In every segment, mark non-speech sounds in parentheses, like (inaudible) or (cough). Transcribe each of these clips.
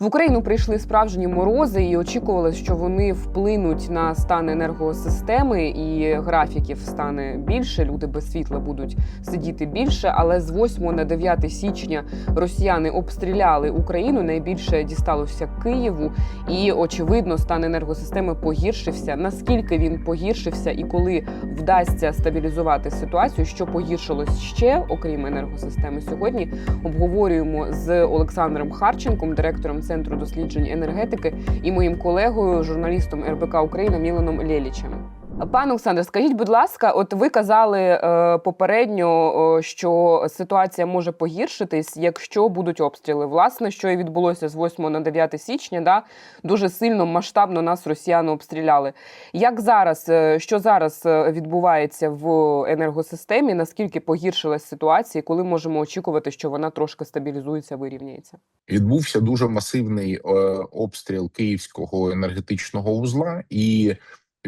В Україну прийшли справжні морози, і очікувалось, що вони вплинуть на стан енергосистеми, і графіків стане більше. Люди без світла будуть сидіти більше. Але з 8 на 9 січня росіяни обстріляли Україну. Найбільше дісталося Києву, і очевидно, стан енергосистеми погіршився. Наскільки він погіршився, і коли вдасться стабілізувати ситуацію, що погіршилось ще, окрім енергосистеми, сьогодні обговорюємо з Олександром Харченком, директором центру досліджень енергетики, і моїм колегою, журналістом РБК Україна Міланом Лєлічем. Пане Олександре, скажіть, будь ласка, от ви казали е, попередньо, що ситуація може погіршитись, якщо будуть обстріли. Власне, що і відбулося з 8 на 9 січня, да дуже сильно масштабно нас росіяни обстріляли. Як зараз, е, що зараз е, відбувається в енергосистемі? Наскільки погіршилась ситуація, коли можемо очікувати, що вона трошки стабілізується, вирівняється? відбувся дуже масивний е, обстріл київського енергетичного вузла, і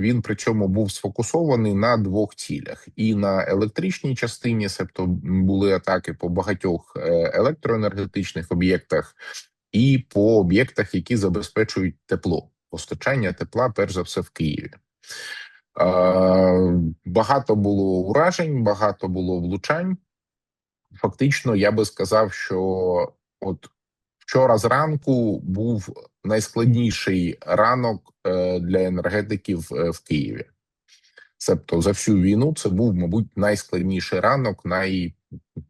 він причому був сфокусований на двох цілях: і на електричній частині, себто були атаки по багатьох е, електроенергетичних об'єктах, і по об'єктах, які забезпечують тепло, постачання тепла, перш за все, в Києві. Багато було уражень, багато було влучань. Фактично, я би сказав, що от вчора зранку був найскладніший ранок е, для енергетиків е, в Києві. Себто за всю війну це був, мабуть, найскладніший ранок, най,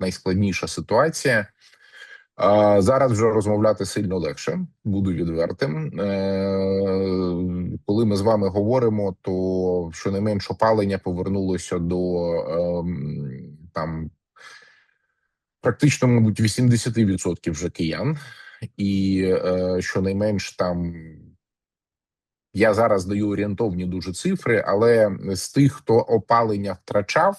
найскладніша ситуація. Зараз вже розмовляти сильно легше, буду відвертим. Е, Коли ми з вами говоримо, то щонайменш опалення повернулося до е, там практично, мабуть, 80% вже киян, і е, щонайменш там я зараз даю орієнтовні дуже цифри, але з тих, хто опалення втрачав,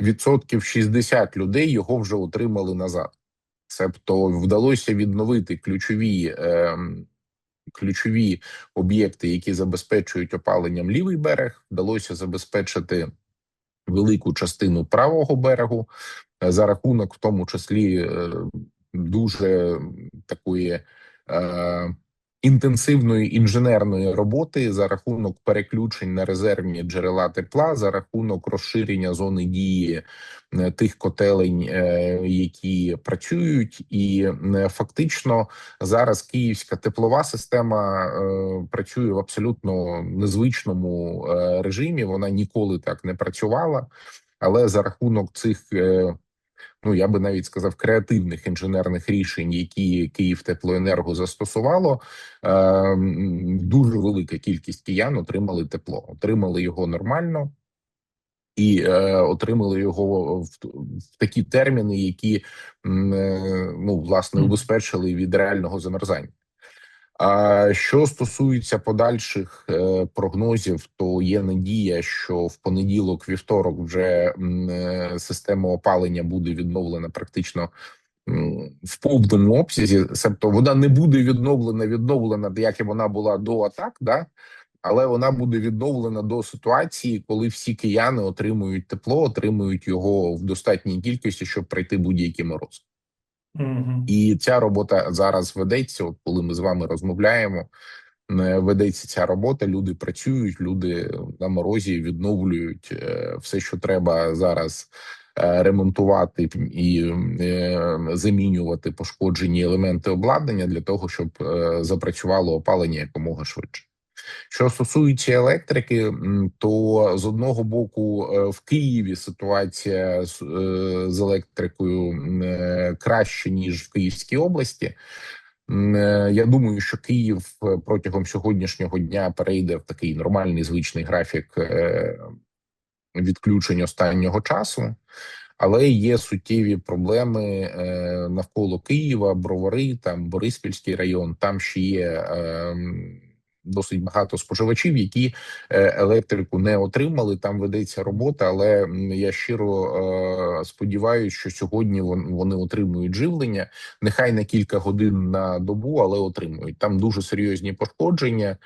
відсотків 60 людей його вже отримали назад. Себто вдалося відновити ключові. Е, Ключові об'єкти, які забезпечують опаленням лівий берег, вдалося забезпечити велику частину правого берегу е, за рахунок, в тому числі, е, дуже такої е, інтенсивної інженерної роботи за рахунок переключень на резервні джерела тепла, за рахунок розширення зони дії е, тих котелень, е, які працюють, і е, фактично зараз київська теплова система працює в абсолютно незвичному режимі. Вона ніколи так не працювала, але за рахунок цих. Ну, я би навіть сказав, креативних інженерних рішень, які Київ теплоенерго застосувало, е, дуже велика кількість киян отримали тепло, отримали його нормально і е, отримали його в, в такі терміни, які е, ну власне убезпечили від реального замерзання. А що стосується подальших е, прогнозів, то є надія, що в понеділок, вівторок, вже е, система опалення буде відновлена практично в повному обсязі. Себто вона не буде відновлена, відновлена, як і вона була до атак, да але вона буде відновлена до ситуації, коли всі кияни отримують тепло, отримують його в достатній кількості, щоб пройти будь-які морози. І ця робота зараз ведеться. От коли ми з вами розмовляємо, ведеться ця робота. Люди працюють, люди на морозі відновлюють е, все, що треба зараз е, ремонтувати і е, замінювати пошкоджені елементи обладнання для того, щоб запрацювало опалення якомога швидше. Що стосується електрики, то з одного боку е, в Києві ситуація з, е, електрикою е, краще ніж в Київській області. Я думаю, що Київ протягом сьогоднішнього дня перейде в такий нормальний звичний графік відключень останнього часу. Але є суттєві проблеми навколо Києва, Бровари, там Бориспільський район. Там ще є досить багато споживачів, які е, електрику не отримали. Там ведеться робота, але я щиро е, сподіваюся, що сьогодні вони отримують живлення. Нехай на кілька годин на добу, але отримують. Там дуже серйозні пошкодження.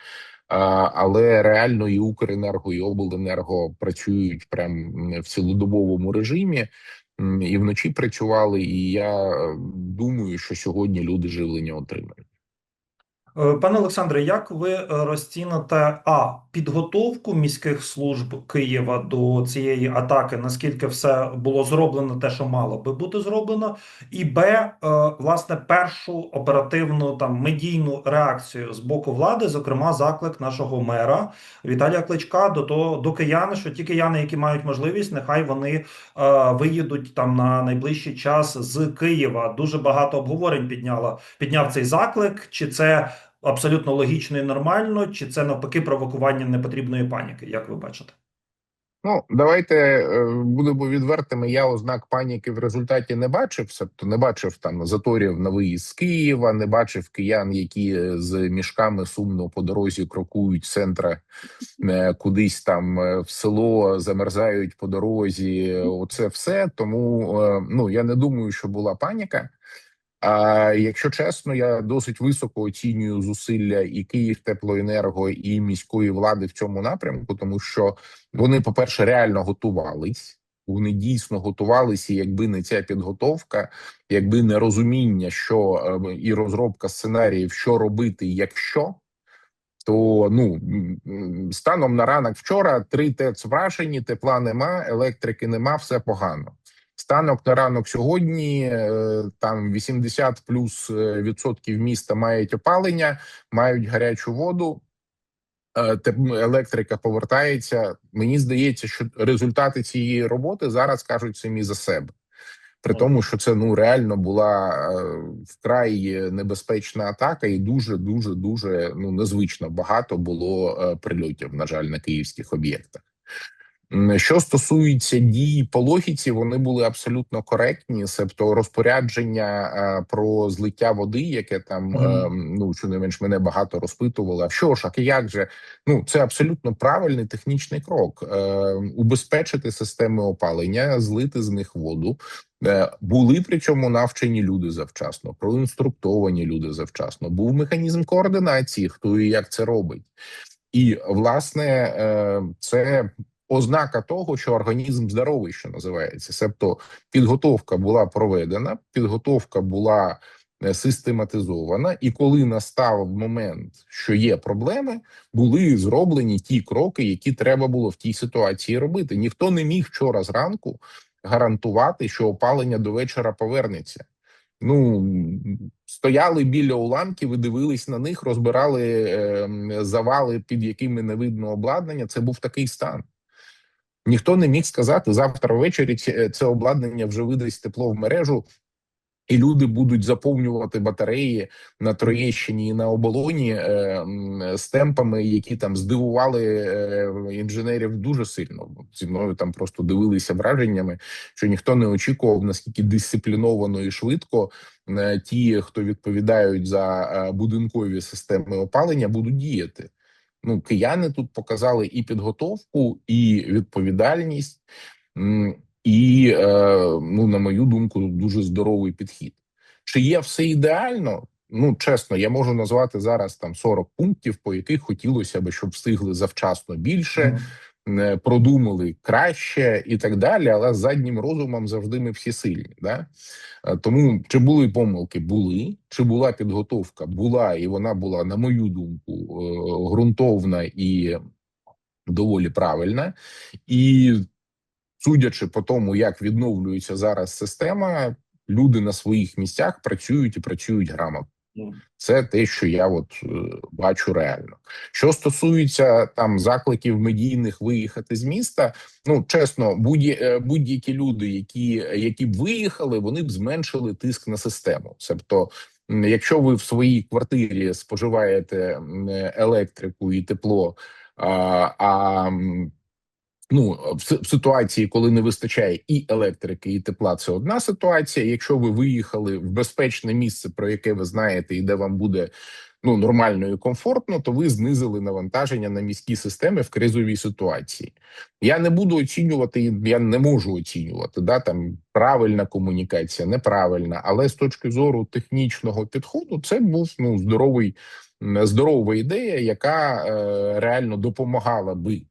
Але реально і Укренерго, і обленерго працюють прям в цілодобовому режимі. І вночі працювали, і я е, думаю, що сьогодні люди живлення отримають. Е, Пане Олександре, як ви е, розціните а підготовку міських служб Києва до цієї атаки? Наскільки все було зроблено, те, що мало би бути зроблено, і б, е, власне, першу оперативну там медійну реакцію з боку влади, зокрема, заклик нашого мера Віталія Кличка до того до киян, що ті кияни, які мають можливість, нехай вони е, виїдуть там на найближчий час з Києва. Дуже багато обговорень підняло підняв цей заклик. Чи це абсолютно логічно і нормально, чи це навпаки провокування непотрібної паніки? Як ви бачите? Ну, давайте е, будемо відвертими. Я ознак паніки в результаті не бачив. Тобто не бачив там заторів на виїзд з Києва, не бачив киян, які е, з мішками сумно по дорозі крокують з центра е, кудись там в село, замерзають по дорозі. Оце все. Тому ну я не думаю, що була паніка. А якщо чесно, я досить високо оцінюю зусилля і Київтеплоенерго, і міської влади в цьому напрямку, тому що вони, по перше, реально готувались. Вони дійсно готувалися, якби не ця підготовка, якби не розуміння, що е, і розробка сценаріїв, що робити, якщо то ну станом на ранок вчора три ТЕЦ вражені, тепла нема, електрики нема, все погано. Станок на ранок сьогодні е, там 80 плюс е, відсотків міста мають опалення, мають гарячу воду. е, Електрика повертається. Мені здається, що результати цієї роботи зараз кажуть самі за себе. При тому, що це ну реально була вкрай небезпечна атака, і дуже дуже дуже ну незвично багато було прильотів. На жаль, на київських об'єктах. Що стосується дій по логіці, вони були абсолютно коректні. Себто розпорядження е, про злиття води, яке там е, ну що не менш мене багато розпитувало. А що ж, а як же? Ну це абсолютно правильний технічний крок. Е, убезпечити системи опалення, злити з них воду. Були при цьому навчені люди завчасно, проінструктовані люди завчасно. Був механізм координації, хто і як це робить, і власне це ознака того, що організм здоровий, що називається. Себто підготовка була проведена, підготовка була е, систематизована, і коли настав момент, що є проблеми, були зроблені ті кроки, які треба було в тій ситуації робити. Ніхто не міг вчора зранку гарантувати, що опалення до вечора повернеться. Ну стояли біля уламків і дивились на них, розбирали е, завали, під якими не видно обладнання. Це був такий стан. Ніхто не міг сказати завтра ввечері ці- це обладнання вже видасть тепло в мережу, і люди будуть заповнювати батареї на Троєщині і на оболоні е, з темпами, які там здивували е, інженерів дуже сильно. Зі мною там просто дивилися враженнями, що ніхто не очікував наскільки дисципліновано і швидко е, ті, хто відповідають за е, будинкові системи опалення, будуть діяти. Ну, кияни тут показали і підготовку, і відповідальність. І, е, ну, на мою думку, дуже здоровий підхід. Чи є все ідеально? Ну, чесно, я можу назвати зараз там 40 пунктів, по яких хотілося би, щоб встигли завчасно більше, Мгм. Е, продумали краще і так далі. Але заднім розумом завжди ми всі сильні. Да? Е, Тому чи були помилки? Були. Чи була підготовка? Була, і вона була, на мою думку, е, ґрунтовна і доволі правильна. І судячи по тому, як відновлюється зараз система, люди на своїх місцях працюють і працюють грамотно. Це те, що я от е, бачу реально. Що стосується там закликів медійних виїхати з міста, ну чесно, е, будь-які люди, які, які б виїхали, вони б зменшили тиск на систему. Тобто, якщо ви в своїй квартирі споживаєте електрику і тепло, а, а Ну, в ситуації, коли не вистачає і електрики, і тепла, це одна ситуація. Якщо ви виїхали в безпечне місце, про яке ви знаєте, і де вам буде ну нормально і комфортно, то ви знизили навантаження на міські системи в кризовій ситуації. Я не буду оцінювати, я не можу оцінювати да там правильна комунікація, неправильна, але з точки зору технічного підходу, це був ну здоровий здорова ідея, яка е, реально допомагала би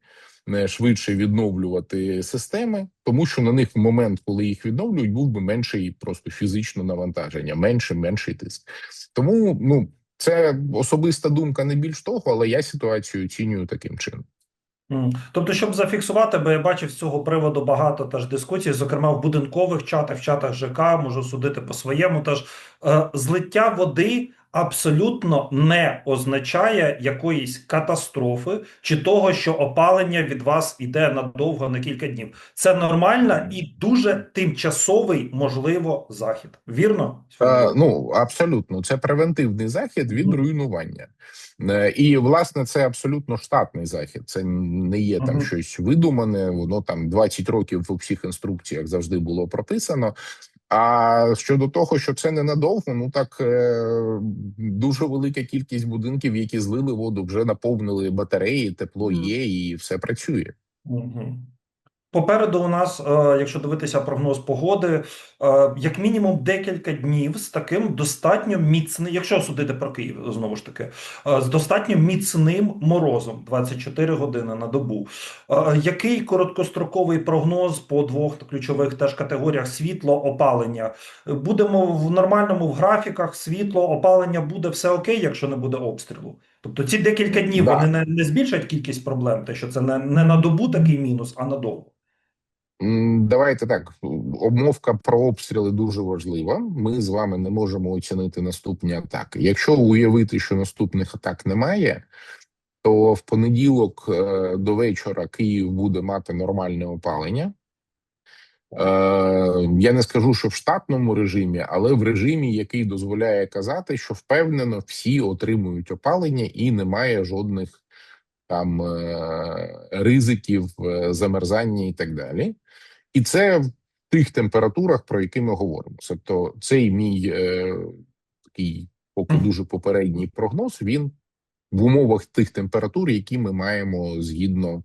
швидше відновлювати системи, тому що на них в момент, коли їх відновлюють, був би менший просто фізично навантаження, менше, менший тиск. Тому ну Це особиста думка, не більш того, але я ситуацію оцінюю таким чином. Тобто, щоб зафіксувати, бо я бачив з цього приводу багато теж дискусій, зокрема в будинкових чатах, в чатах ЖК, можу судити по своєму. Теж е, злиття води абсолютно не означає якоїсь катастрофи чи того, що опалення від вас іде надовго на кілька днів. Це нормальна і дуже тимчасовий, можливо, захід. Вірно? Е, ну абсолютно, це превентивний захід від руйнування. Е, І власне це абсолютно штатний захід. Це не є там Мгм. щось видумане. Воно там 20 років у всіх інструкціях завжди було прописано. А щодо того, що це ненадовго, ну так е, дуже велика кількість будинків, які злили воду, вже наповнили батареї, тепло є, і все працює. Мгм. Попереду у нас, е, якщо дивитися прогноз погоди, е, як мінімум декілька днів з таким достатньо міцним, якщо судити про Київ, знову ж таки, е, з достатньо міцним морозом 24 години на добу. Який короткостроковий прогноз по двох ключових теж категоріях світло, опалення? Будемо в нормальному в графіках, світло, опалення буде все окей, якщо не буде обстрілу. Тобто ці декілька днів Да. вони не, не збільшать кількість проблем, те, що це не, не на добу такий мінус, а надовго. М, Давайте так. Обмовка про обстріли дуже важлива. Ми з вами не можемо оцінити наступні атаки. Якщо уявити, що наступних атак немає, то в понеділок е, до вечора Київ буде мати нормальне опалення. Е, Я не скажу, що в штатному режимі, але в режимі, який дозволяє казати, що впевнено всі отримують опалення і немає жодних там е, ризиків, е, замерзання і так далі. І це в тих температурах, про які ми говоримо. Тобто, цей мій е, такий поки дуже попередній прогноз. Він в умовах тих температур, які ми маємо згідно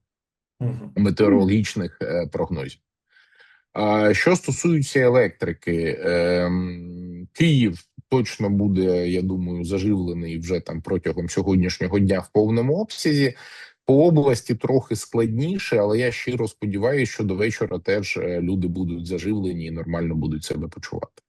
метеорологічних е, прогнозів. Що стосується електрики, ем, Київ точно буде, я думаю, заживлений вже там протягом сьогоднішнього дня в повному обсязі. По області трохи складніше, але я щиро сподіваюся, що до вечора теж е, люди будуть заживлені і нормально будуть себе почувати.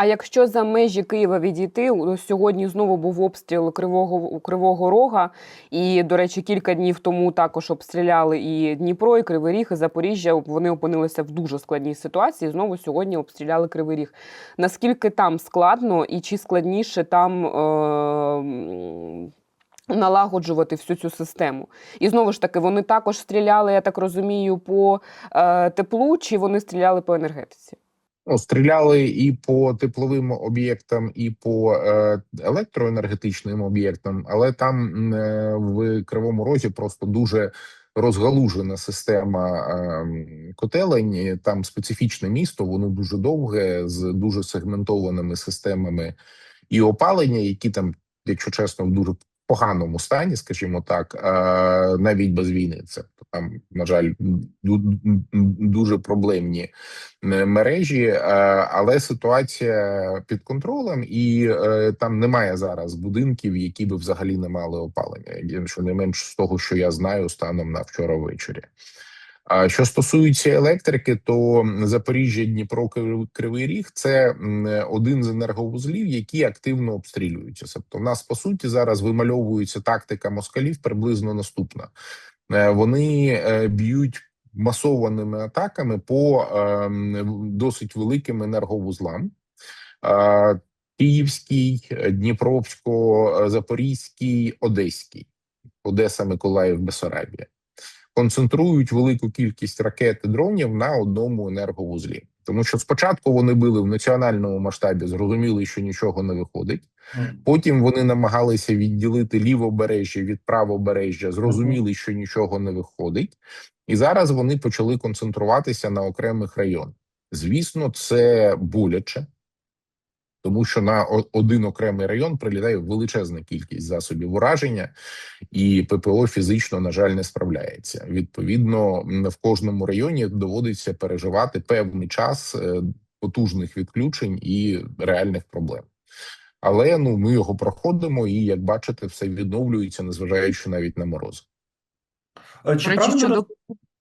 А якщо за межі Києва відійти, сьогодні знову був обстріл Кривого Кривого Рога, і до речі, кілька днів тому також обстріляли і Дніпро, і Кривий Ріг, і Запоріжжя. Вони опинилися в дуже складній ситуації. Знову сьогодні обстріляли Кривий Ріг. Наскільки там складно, і чи складніше там е- налагоджувати всю цю систему? І знову ж таки, вони також стріляли, я так розумію, по е- теплу, чи вони стріляли по енергетиці? Ну, стріляли і по тепловим об'єктам, і по е, електроенергетичним об'єктам, але там е, в Кривому Розі просто дуже розгалужена система е, котелень. Там специфічне місто, воно дуже довге з дуже сегментованими системами і опалення, які там, якщо чесно, в дуже поганому стані, скажімо так, е, навіть без війни. Це там, на жаль, дуже проблемні е, мережі, е, але ситуація під контролем, і там немає зараз будинків, які би взагалі не мали опалення. Що не менш з того, що я знаю станом на вчора ввечері. Що стосується електрики, то Запоріжжя, Дніпро, Кривий- Ріг це один з енерговузлів, які активно обстрілюються. Тобто, в нас по суті зараз вимальовується тактика москалів приблизно наступна. Е, Вони е, б'ють масованими атаками по ем, досить великим енерговузлам. Е, Київський, е, Дніпровсько, е, Запорізький, Одеський, Одеса, Миколаїв, Бесарабія. Концентрують велику кількість ракет і дронів на одному енерговузлі, тому що спочатку вони били в національному масштабі, зрозуміли, що нічого не виходить. Потім вони намагалися відділити лівобережжя від правобережжя, зрозуміли, що нічого не виходить, і зараз вони почали концентруватися на окремих районах. Звісно, це боляче, тому що на один окремий район прилітає величезна кількість засобів ураження, і ППО фізично, на жаль, не справляється. Відповідно, в кожному районі доводиться переживати певний час е, потужних відключень і реальних проблем. Але ну ми його проходимо, і як бачите, все відновлюється, незважаючи навіть на морози. Е, Чи правильно щодо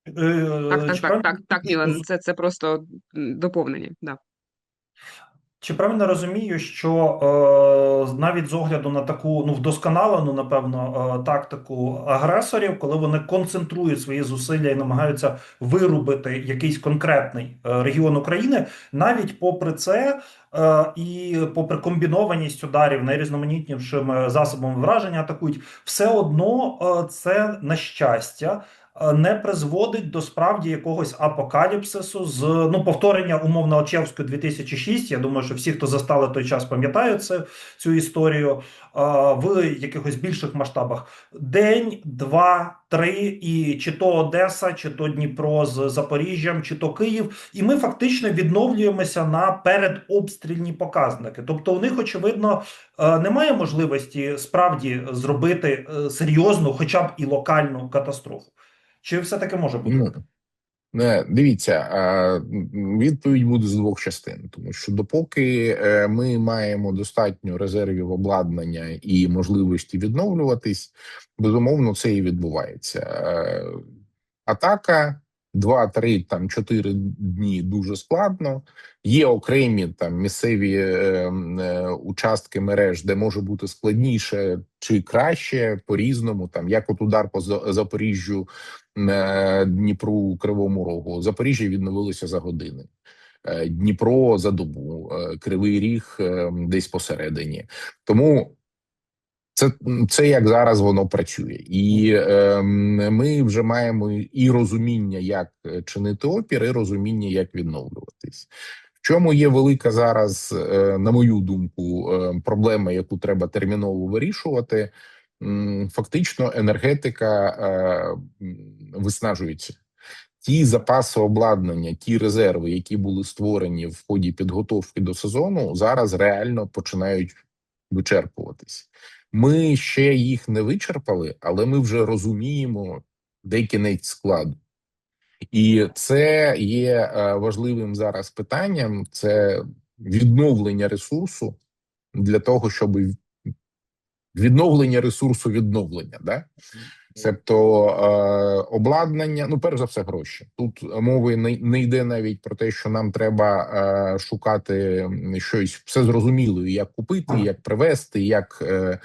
е, Так, так, так, так, так, Мілан, це, це просто доповнення. Да. Чи правильно розумію, що е, навіть з огляду на таку ну вдосконалену, напевно, е, тактику агресорів, коли вони концентрують свої зусилля і намагаються вирубити якийсь конкретний е, регіон України, навіть попри це е, і попри комбінованість ударів найрізноманітнішими засобами враження атакують, все одно е, це на щастя е, не призводить до справді якогось апокаліпсису з ну повторення умовно Очевської 2006. Я думаю, що всі, хто застали той час, пам'ятають це цю історію е, в якихось більших масштабах. День, два, три, і чи то Одеса, чи то Дніпро з Запоріжжям, чи то Київ, і ми фактично відновлюємося на передобстрільні показники. Тобто, у них очевидно е, немає можливості справді зробити е, серйозну, хоча б і локальну катастрофу. Чи все таки може бути? Ну, дивіться, відповідь буде з двох частин, тому що допоки е, ми маємо достатньо резервів обладнання і можливості відновлюватись, безумовно, це і відбувається. Е, Атака 2-3, там 4 дні дуже складно. Є окремі там місцеві е, е, участки мереж, де може бути складніше чи краще по різному. Там як от удар по Запоріжжю е, Дніпру Кривому Рогу. Запоріжжя відновилося за години. Е, Дніпро за добу, е, Кривий Ріг е, десь посередині. Тому це, це як зараз воно працює, і е, ми вже маємо і розуміння, як чинити опір, і розуміння, як відновлюватись. В чому є велика зараз, е, на мою думку, е, проблема, яку треба терміново вирішувати. Фактично, енергетика е, виснажується. Ті запаси обладнання, ті резерви, які були створені в ході підготовки до сезону, зараз реально починають вичерпуватись. Ми ще їх не вичерпали, але ми вже розуміємо, де кінець складу. І це є е, важливим зараз питанням: це відновлення ресурсу для того, щоб відновлення ресурсу відновлення, да? Тобто е, обладнання, ну перш за все, гроші. Тут мови не, не йде навіть про те, що нам треба е, шукати щось все зрозуміло, як купити, як привезти, як е,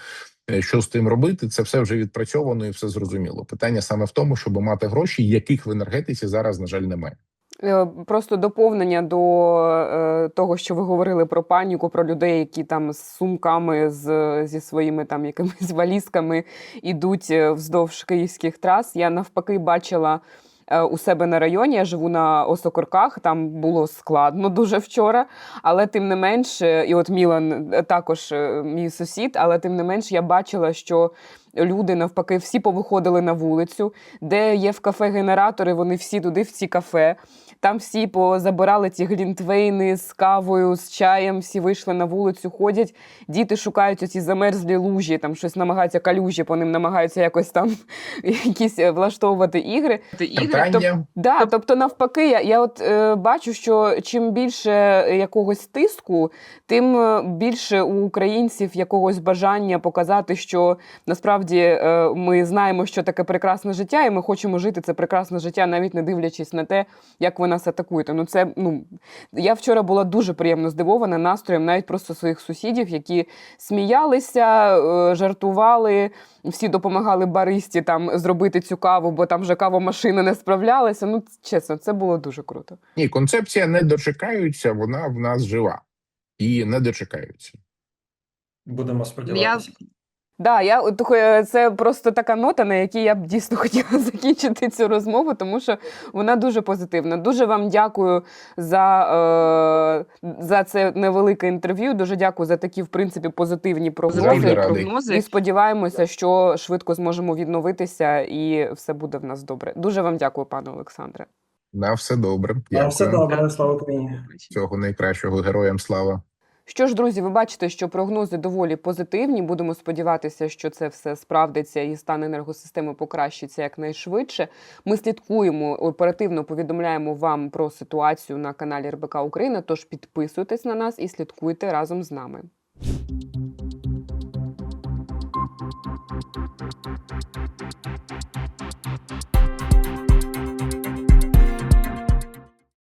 що з тим робити. Це все вже відпрацьовано і все зрозуміло. Питання саме в тому, щоб мати гроші, яких в енергетиці зараз, на жаль, немає. Е, Просто доповнення до е, того, що ви говорили про паніку, про людей, які там з сумками, з, зі своїми там якимись (laughs) валізками ідуть е, вздовж київських трас. Я навпаки бачила у себе на районі. Я живу на Осокорках. Там було складно дуже вчора. Але тим не менш, і от Мілан також мій сусід, але тим не менш, я бачила, що. Люди навпаки всі повиходили на вулицю, де є в кафе генератори, вони всі туди, в ці кафе. Там всі позабирали ті глінтвейни з кавою, з чаєм, всі вийшли на вулицю, ходять. Діти шукають оці замерзлі лужі, там щось намагаються калюжі, по ним намагаються якось там (laughs) якісь е, влаштовувати ігри. Питання Да, тобто, навпаки, я, я от е, бачу, що чим більше якогось тиску, тим е, більше у українців якогось бажання показати, що насправді е, ми знаємо, що таке прекрасне життя, і ми хочемо жити це прекрасне життя, навіть не дивлячись на те, як ви нас атакуєте. Ну це ну я вчора була дуже приємно здивована настроєм, навіть просто своїх сусідів, які сміялися, е, жартували. Всі допомагали баристі там зробити цю каву, бо там вже кавомашина не справлялася. Ну, чесно, це було дуже круто. ні, концепція не дочекаються, вона в нас жива і не дочекаються. Будемо сподіватися. Да, я от це просто така нота, на якій я б дійсно (laughs) хотіла закінчити цю розмову, тому що вона дуже позитивна. Дуже вам дякую за, е, за це невелике інтерв'ю. Дуже дякую за такі, в принципі, позитивні прогнози. радий. І сподіваємося, що швидко зможемо відновитися і все буде в нас добре. Дуже вам дякую, пане Олександре. На все добре. На все добре, слава Україні. Всього найкращого героям слава. Що ж, друзі, ви бачите, що прогнози доволі позитивні. Будемо сподіватися, що це все справдиться і стан енергосистеми покращиться якнайшвидше. Ми слідкуємо оперативно повідомляємо вам про ситуацію на каналі РБК Україна. Тож підписуйтесь на нас і слідкуйте разом з нами.